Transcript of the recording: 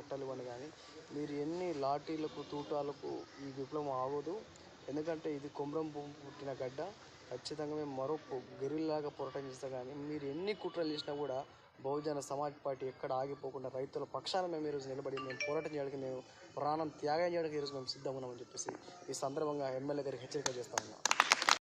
పట్టాలు ఇవ్వండి కానీ మీరు ఎన్ని లాఠీలకు తూటాలకు ఈ విప్లవం ఆగదు. ఎందుకంటే ఇది కొమరం భూమి పుట్టిన గడ్డ. ఖచ్చితంగా మేము మరో పో- గెరిల్లాగా పోరాటం చేస్తాం కానీ మీరు ఎన్ని కుట్రలు చేసినా కూడా బహుజన సమాజ్ పార్టీ ఎక్కడ ఆగిపోకుండా రైతుల పక్షాన మేము ఈరోజు నిలబడి మేము పోరాటం చేయడానికి మేము ప్రాణం త్యాగం చేయడానికి ఈరోజు మేము సిద్ధం ఉన్నామని చెప్పేసి ఈ సందర్భంగా ఎమ్మెల్యే గారికి హెచ్చరిక చేస్తా ఉన్నాం.